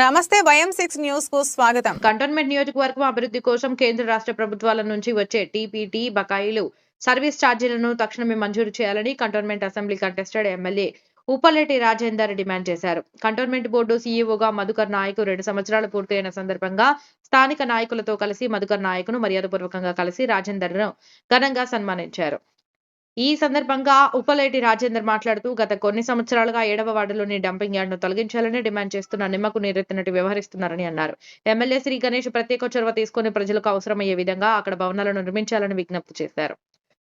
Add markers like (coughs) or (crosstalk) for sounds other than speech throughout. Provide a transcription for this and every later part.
నమస్తే వయం సిక్స్ న్యూస్కు స్వాగతం. కంటోన్మెంట్ నియోజకవర్గం అభివృద్ధి కోసం కేంద్ర రాష్ట్ర ప్రభుత్వాల నుంచి వచ్చే టీపీటీ బకాయిలు సర్వీస్ ఛార్జీలను తక్షణమే మంజూరు చేయాలని cantonment assembly contested MLA Uppaletti Rajender demand చేశారు. కంటోన్మెంట్ బోర్డు సీఈఓగా మధుకర్ నాయక్ రెండు సంవత్సరాలు పూర్తయిన సందర్భంగా స్థానిక నాయకులతో కలిసి మధుకర్ నాయకును మర్యాదపూర్వకంగా కలిసి రాజేందర్ను ఘనంగా సన్మానించారు. ఈ సందర్భంగా ఉపలేటి రాజేందర్ మాట్లాడుతూ గత కొన్ని సంవత్సరాలుగా ఏడవ వార్డులోని డంపింగ్ యార్డ్ను తొలగించాలని డిమాండ్ చేస్తున్న నిమ్మకు నీరెత్తినట్టు వ్యవహరిస్తున్నారని అన్నారు. ఎమ్మెల్యే శ్రీ గణేష్ ప్రత్యేక చొరవ తీసుకుని ప్రజలకు అవసరమయ్యే విధంగా అక్కడ భవనాలను నిర్మించాలని విజ్ఞప్తి చేశారు.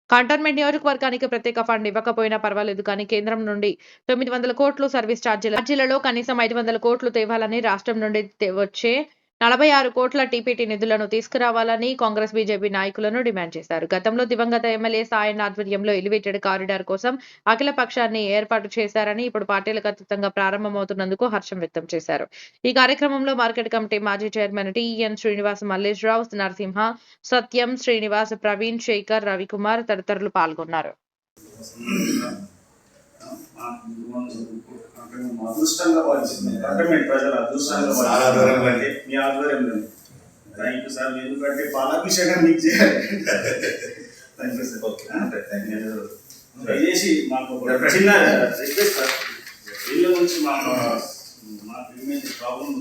కంటోన్మెంట్ నియోజకవర్గానికి ప్రత్యేక ఫండ్ ఇవ్వకపోయినా పర్వాలేదు కానీ కేంద్రం నుండి తొమ్మిది వందల కోట్లు సర్వీస్ ఛార్జీల ఛార్జీలలో కనీసం ఐదు వందల కోట్లు తేవాలని రాష్ట్రం నుండి వచ్చే నలభై ఆరు కోట్ల టీపీటీ నిధులను తీసుకురావాలని కాంగ్రెస్ బీజేపీ నాయకులను డిమాండ్ చేశారు. గతంలో దివంగత ఎమ్మెల్యే సాయన్ ఆధ్వర్యంలో ఎలివేటెడ్ కారిడార్ కోసం అఖిల పక్షాన్ని ఏర్పాటు చేశారని ఇప్పుడు పార్టీలకు అతీతంగా ప్రారంభమవుతున్నందుకు హర్షం వ్యక్తం చేశారు. ఈ కార్యక్రమంలో మార్కెట్ కమిటీ మాజీ చైర్మన్ టిఎన్ శ్రీనివాస్ మల్లేశ్వరావు నరసింహ సత్యం శ్రీనివాస్ ప్రవీణ్ శేఖర్ రవికుమార్ తదితరులు పాల్గొన్నారు. అదృష్టంగా భావిస్తుంది కంటోన్మెంట్ ప్రజల అదృష్టంగా భావిస్తుంది. మీ ఆధ్వర్యంలో థ్యాంక్ యూ సార్ ఎందుకంటే పాలాభిషేకం మీకు చేయాలి. Thank you sir. నేను దయచేసి మాకు. చిన్న రిక్వెస్ట్ సార్ వీళ్ళ నుంచి మాకు మాకు ఇమేజ్ ప్రాబ్లం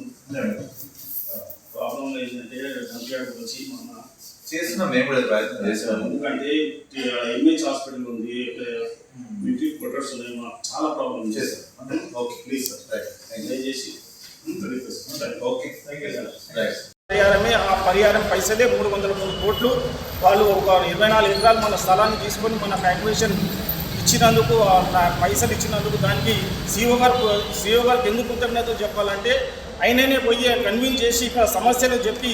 ప్రాబ్లం ఏంటంటే కంప్యూటర్ వచ్చి మన చేస్తున్నాం మేము కూడా ప్రయత్నం చేస్తున్నాము ఎందుకంటే ఎంహెచ్ హాస్పిటల్ ఉంది క్వార్టర్స్ ఉన్నాయి మాకు చాలా ప్రాబ్లం చేస్తాం okay please sir right thank you దయచేసి okay. Thank you sir right పరిహారమే ఆ పరిహారం పైసలే మూడు వందల మూడు కోట్లు. వాళ్ళు ఒక ఇరవై నాలుగు ఎకరాలు మన స్థలాన్ని తీసుకొని మన ఫ్యాక్టరేషన్ ఇచ్చినందుకు పైసలు ఇచ్చినందుకు దానికి సీఓ గారు సీఓ గారికి ఎందుకు కృతజ్ఞత చెప్పాలంటే ఆయననే పోయి కన్విన్స్ చేసి ఇక్కడ సమస్యలు చెప్పి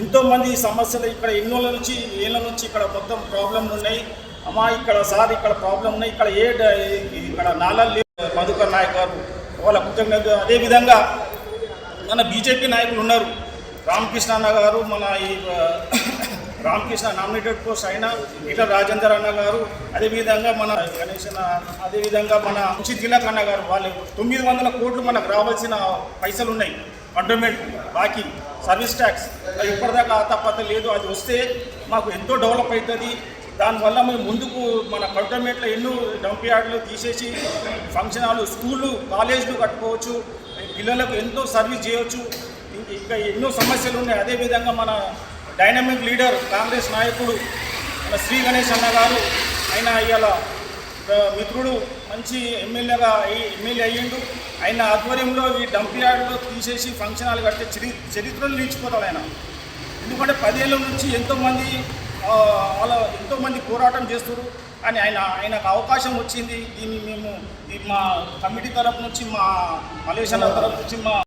ఎంతోమంది ఈ సమస్యలు ఇక్కడ ఎన్నోళ్ళ నుంచి ఏళ్ళ నుంచి ఇక్కడ మొత్తం ప్రాబ్లంలు ఉన్నాయి. అమ్మా ఇక్కడ సార్ ఇక్కడ ప్రాబ్లం ఉన్నాయి. ఇక్కడ ఏ ఇక్కడ నాలా లేవు మధుకర్ నాయక్ గారు. వాళ్ళ కృతజ్ఞత అదేవిధంగా మన బీజేపీ నాయకులు ఉన్నారు. రామకృష్ణ అన్న గారు మన ఈ (coughs) రామకృష్ణ నామినేటెడ్ పోస్ట్ అయిన ఇట్లా రాజేందర్ అన్న గారు అదేవిధంగా మన గణేష్ అన్న అదేవిధంగా మన ఉచిత్ తిలక్ అన్న గారు వాళ్ళు తొమ్మిది వందల కోట్లు మనకు రావాల్సిన పైసలు ఉన్నాయి. కంటోన్మెంట్ బాకీ సర్వీస్ ట్యాక్స్ ఇప్పటిదాకా తప్పత లేదు. అది వస్తే మాకు ఎంతో డెవలప్ అవుతుంది. దానివల్ల మేము ముందుకు మన కంటోన్మెంట్లో ఎన్నో డంప్ యార్డులు తీసేసి ఫంక్షన్ హాల్ స్కూళ్ళు కాలేజీలు కట్టుకోవచ్చు. పిల్లలకు ఎంతో సర్వీస్ చేయవచ్చు ఇంకా ఎన్నో సమస్యలు ఉన్నాయి. అదేవిధంగా మన డైనమిక్ లీడర్ కాంగ్రెస్ నాయకుడు మన శ్రీ గణేష్ అన్న గారు ఆయన ఇవాళ మిత్రుడు మంచి ఎమ్మెల్యేగా ఎమ్మెల్యే అయ్యిండు. ఆయన ఆధ్వర్యంలో ఈ డంప్ యార్డులో తీసేసి ఫంక్షన్ హాల్ కట్టే చరి చరిత్రలు నిలిచిపోతాడు ఆయన. ఎందుకంటే పదేళ్ళ నుంచి ఎంతోమంది అలా ఎంతోమంది పోరాటం చేస్తారు అని ఆయన ఆయనకు అవకాశం వచ్చింది. దీన్ని మేము ఈ మా కమిటీ తరపు నుంచి మా మలేషియా తరపు నుంచి మా